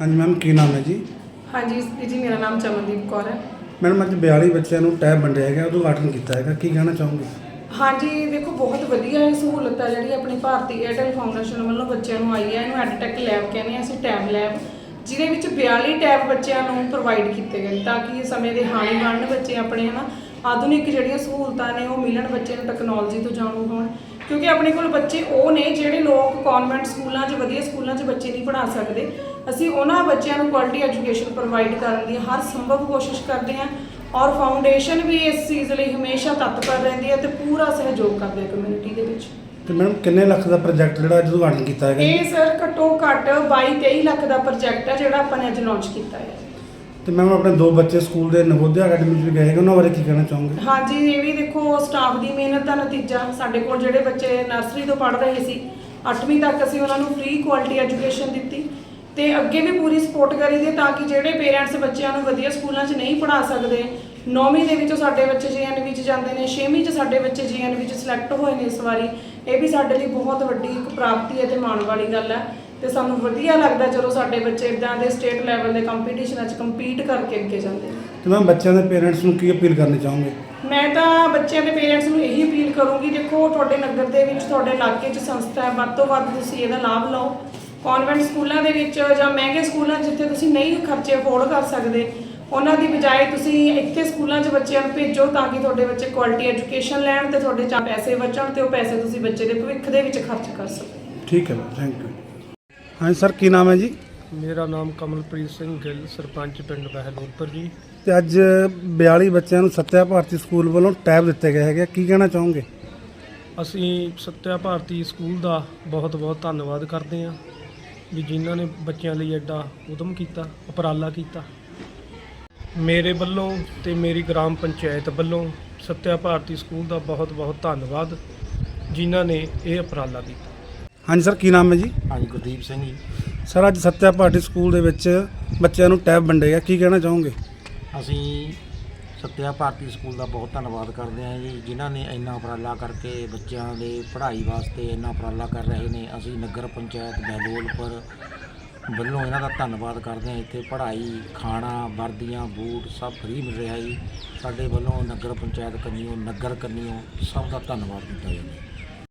Ma'am ਕੀ ਨਾਮ ਹੈ ਜੀ? ਹਾਂਜੀ ਜੀ ਮੇਰਾ ਨਾਮ ਚਮਨਦੀਪ ਕੌਰ ਹੈ। ਮੈਡਮ ਅੱਜ 42 ਬੱਚਿਆਂ ਨੂੰ ਟੈਬ ਵੰਡਿਆ ਗਿਆ ਉਦਘਾਟਨ ਕੀਤਾ ਹੈਗਾ ਕੀ ਕਹਿਣਾ ਚਾਹੋਗੇ? ਹਾਂਜੀ ਦੇਖੋ ਬਹੁਤ ਵਧੀਆ ਇਹ ਸਹੂਲਤ ਹੈ ਜਿਹੜੀ ਆਪਣੀ ਭਾਰਤੀ ਏਅਰਟੈਲ ਫਾਊਂਡੇਸ਼ਨ ਵੱਲੋਂ ਬੱਚਿਆਂ ਨੂੰ ਆਈ ਹੈ ਇਹਨੂੰ ਐਡਟੈਕ ਲੈਬ ਕਹਿੰਦੇ ਆ ਅਸੀਂ ਟੈਬ ਲੈਬ ਜਿਹਦੇ ਵਿੱਚ 42 ਟੈਬ ਬੱਚਿਆਂ ਨੂੰ ਪ੍ਰੋਵਾਈਡ ਕੀਤੇ ਗਏ ਤਾਂ ਕਿ ਸਮੇਂ ਦੇ ਹਾਣੀ ਬਣਨ ਬੱਚੇ ਆਪਣੇ ਹਨਾ ਆਧੁਨਿਕ ਜਿਹੜੀਆਂ ਸਹੂਲਤਾਂ ਨੇ ਉਹ ਮਿਲਣ ਬੱਚੇ ਨੂੰ ਟੈਕਨੋਲੋਜੀ ਤੋਂ ਜਾਣੂ ਹੋਣ ਕਿਉਂਕਿ ਆਪਣੇ ਕੋਲ ਬੱਚੇ ਉਹ ਨੇ ਜਿਹੜੇ ਲੋਕ ਕਨਵੈਂਟ ਸਕੂਲਾਂ 'ਚ ਵਧੀਆ ਸਕੂਲਾਂ 'ਚ ਬੱਚੇ ਨਹੀਂ ਪੜ੍ਹਾ ਸਕਦੇ। ਅਸੀਂ ਉਹਨਾਂ ਬੱਚਿਆਂ ਨੂੰ ਕੁਆਲਿਟੀ ਐਜੂਕੇਸ਼ਨ ਪ੍ਰੋਵਾਈਡ ਕਰਨ ਦੀ ਹਰ ਸੰਭਵ ਕੋਸ਼ਿਸ਼ ਕਰਦੇ ਹਾਂ ਔਰ ਫਾਊਂਡੇਸ਼ਨ ਵੀ ਇਸ ਚੀਜ਼ ਲਈ ਹਮੇਸ਼ਾ ਤਤਪਰ ਰਹਿੰਦੀ ਹੈ ਤੇ ਪੂਰਾ ਸਹਿਯੋਗ ਕਰਦੇ ਹੈ ਕਮਿਊਨਿਟੀ ਦੇ ਵਿੱਚ। ਤੇ ਮੈਡਮ ਕਿੰਨੇ ਲੱਖ ਦਾ ਪ੍ਰੋਜੈਕਟ ਜਿਹੜਾ ਅੱਜ ਉਦਘਾਟਨ ਕੀਤਾ ਹੈਗਾ? ਇਹ ਸਰ ਘੱਟੋ ਘੱਟ 22 23 ਲੱਖ ਦਾ ਪ੍ਰੋਜੈਕਟ ਹੈ ਜਿਹੜਾ ਆਪਾਂ ਨੇ ਅੱਜ ਲਾਂਚ ਕੀਤਾ ਹੈ। ਤੇ ਮੈਮ ਆਪਣੇ ਦੋ ਬੱਚੇ ਸਕੂਲ ਦੇ ਨਵੋਦਿਆ ਅਕੈਡਮੀ ਵਿੱਚ ਗਏ ਹੈਗੇ, ਉਹਨਾਂ ਬਾਰੇ ਕੀ ਕਹਿਣਾ ਚਾਹੋਗੇ? ਹਾਂਜੀ, ਇਹ ਵੀ ਦੇਖੋ ਸਟਾਫ ਦੀ ਮਿਹਨਤ ਦਾ ਨਤੀਜਾ। ਸਾਡੇ ਕੋਲ ਜਿਹੜੇ ਬੱਚੇ ਨਰਸਰੀ ਤੋਂ ਪੜ੍ਹ ਰਹੇ ਸੀ 8ਵੀਂ ਤੱਕ ਅਸੀਂ ਉਹਨਾਂ ਨੂੰ ਫ੍ਰੀ ਕੁਆਲਿਟੀ ਐਜੂਕੇਸ਼ਨ ਦਿੱਤੀ ਤੇ ਅੱਗੇ ਵੀ ਪੂਰੀ ਸਪੋਰਟ ਕਰੀ ਦੇ ਤਾਂ ਕਿ ਜਿਹੜੇ ਪੇਰੈਂਟਸ ਬੱਚਿਆਂ ਨੂੰ ਵਧੀਆ ਸਕੂਲਾਂ 'ਚ ਨਹੀਂ ਪੜ੍ਹਾ ਸਕਦੇ 9ਵੀਂ ਦੇ ਵਿੱਚੋਂ ਸਾਡੇ ਬੱਚੇ ਜੀਐਨ 'ਚ ਜਾਂਦੇ ਨੇ 6ਵੀਂ 'ਚ ਸਾਡੇ ਬੱਚੇ ਜੀਐਨ 'ਚ ਸਿਲੈਕਟ ਹੋਏ ਨੇ ਇਸ ਵਾਰੀ। ਇਹ ਵੀ ਸਾਡੇ ਲਈ ਬਹੁਤ ਵੱਡੀ ਇੱਕ ਪ੍ਰਾਪਤੀ ਹੈ ਤੇ ਮਾਣ ਵਾਲੀ ਗੱਲ ਹੈ। ਤੇ ਸਾਨੂੰ ਵਧੀਆ ਲੱਗਦਾ ਜਦੋਂ ਸਾਡੇ ਬੱਚੇ ਇਦਾਂ ਦੇ ਸਟੇਟ ਲੈਵਲ ਦੇ ਕੰਪੀਟੀਸ਼ਨਾਂ 'ਚ ਕੰਪੀਟ ਕਰਕੇ ਅੱਗੇ ਜਾਂਦੇ ਨੇ। ਤੇ ਮੈਮ ਬੱਚਿਆਂ ਦੇ ਪੇਰੈਂਟਸ ਨੂੰ ਕੀ ਅਪੀਲ ਕਰਨੀ ਚਾਹੋਗੇ? ਮੈਂ ਤਾਂ ਬੱਚਿਆਂ ਦੇ ਪੇਰੈਂਟਸ ਨੂੰ ਇਹੀ ਅਪੀਲ ਕਰੂੰਗੀ ਦੇਖੋ ਤੁਹਾਡੇ ਨਗਰ ਦੇ ਵਿੱਚ ਤੁਹਾਡੇ ਇਲਾਕੇ 'ਚ ਸੰਸਥਾ ਹੈ ਵੱਧ ਤੋਂ ਵੱਧ ਤੁਸੀਂ ਇਹਦਾ ਲਾਭ ਲਓ। ਕਨਵੈਂਟ ਸਕੂਲਾਂ ਦੇ ਵਿੱਚ ਜਾਂ ਮਹਿੰਗੇ ਸਕੂਲਾਂ 'ਚ ਜਿੱਥੇ ਤੁਸੀਂ ਨਹੀਂ ਖਰਚੇ ਅਫੋਰਡ ਕਰ ਸਕਦੇ ਉਹਨਾਂ ਦੀ ਬਜਾਏ ਤੁਸੀਂ ਇੱਥੇ ਸਕੂਲਾਂ 'ਚ ਬੱਚਿਆਂ ਨੂੰ ਭੇਜੋ ਤਾਂ ਕਿ ਤੁਹਾਡੇ ਬੱਚੇ ਕੁਆਲਿਟੀ ਐਜੂਕੇਸ਼ਨ ਲੈਣ ਤੇ ਤੁਹਾਡੇ ਚਾਹ ਪੈਸੇ ਬਚਣ ਤੇ ਉਹ ਪੈਸੇ ਤੁਸੀਂ ਬੱਚੇ ਦੇ ਭਵਿੱਖ ਦੇ ਵਿੱਚ ਖਰਚ ਕਰ ਸਕੋ ਠੀਕ ਹੈ ਥੈਂਕ ਯੂ ਹਾਂਜੀ ਸਰ ਕੀ ਨਾਮ ਹੈ ਜੀ? ਮੇਰਾ ਨਾਮ ਕਮਲਪ੍ਰੀਤ ਸਿੰਘ ਗਿੱਲ ਸਰਪੰਚ ਪਿੰਡ ਬਹਿਲੋਲਪੁਰ ਜੀ। ਤੇ ਅੱਜ 42 ਬੱਚਿਆਂ ਨੂੰ ਸੱਤਿਆ ਭਾਰਤੀ ਸਕੂਲ ਵੱਲੋਂ ਟੈਬ ਦਿੱਤੇ ਗਏ ਹੈਗੇ ਕੀ ਕਹਿਣਾ ਚਾਹੋਗੇ? ਅਸੀਂ ਸੱਤਿਆ ਭਾਰਤੀ ਸਕੂਲ ਦਾ ਬਹੁਤ ਬਹੁਤ ਧੰਨਵਾਦ ਕਰਦੇ ਹਾਂ ਵੀ ਜਿਨ੍ਹਾਂ ਨੇ ਬੱਚਿਆਂ ਲਈ ਐਡਾ ਉਦਮ ਕੀਤਾ ਉਪਰਾਲਾ ਕੀਤਾ। ਮੇਰੇ ਵੱਲੋਂ ਤੇ ਮੇਰੀ ਗ੍ਰਾਮ ਪੰਚਾਇਤ ਵੱਲੋਂ ਸੱਤਿਆ ਭਾਰਤੀ ਸਕੂਲ ਦਾ ਬਹੁਤ ਬਹੁਤ ਧੰਨਵਾਦ ਜਿਨ੍ਹਾਂ ਨੇ ਇਹ ਉਪਰਾਲਾ ਕੀਤਾ। ਹਾਂਜੀ ਸਰ ਕੀ ਨਾਮ ਹੈ ਜੀ? ਹਾਂਜੀ ਗੁਰਦੀਪ ਸਿੰਘ ਜੀ। ਸਰ ਅੱਜ ਸੱਤਿਆ ਭਾਰਤੀ ਸਕੂਲ ਦੇ ਵਿੱਚ ਬੱਚਿਆਂ ਨੂੰ ਟੈਬ ਵੰਡੇ ਗਿਆ ਕੀ ਕਹਿਣਾ ਚਾਹੋਗੇ? ਅਸੀਂ ਸੱਤਿਆ ਭਾਰਤੀ ਸਕੂਲ ਦਾ ਬਹੁਤ ਧੰਨਵਾਦ ਕਰਦੇ ਹਾਂ ਜੀ ਜਿਨ੍ਹਾਂ ਨੇ ਇੰਨਾ ਉਪਰਾਲਾ ਕਰਕੇ ਬੱਚਿਆਂ ਦੇ ਪੜ੍ਹਾਈ ਵਾਸਤੇ ਇੰਨਾ ਉਪਰਾਲਾ ਕਰ ਰਹੇ ਨੇ। ਅਸੀਂ ਨਗਰ ਪੰਚਾਇਤ ਬਹਿਲੋਲਪੁਰ ਵੱਲੋਂ ਇਹਨਾਂ ਦਾ ਧੰਨਵਾਦ ਕਰਦੇ ਹਾਂ। ਇੱਥੇ ਪੜ੍ਹਾਈ ਖਾਣਾ ਵਰਦੀਆਂ ਬੂਟ ਸਭ ਫ੍ਰੀ ਮਿਲ ਰਿਹਾ ਜੀ। ਸਾਡੇ ਵੱਲੋਂ ਨਗਰ ਪੰਚਾਇਤ ਕੰਨੀਓ ਨਗਰ ਕੰਨੀਓ ਸਭ ਦਾ ਧੰਨਵਾਦ ਕੀਤਾ ਜਾਂਦਾ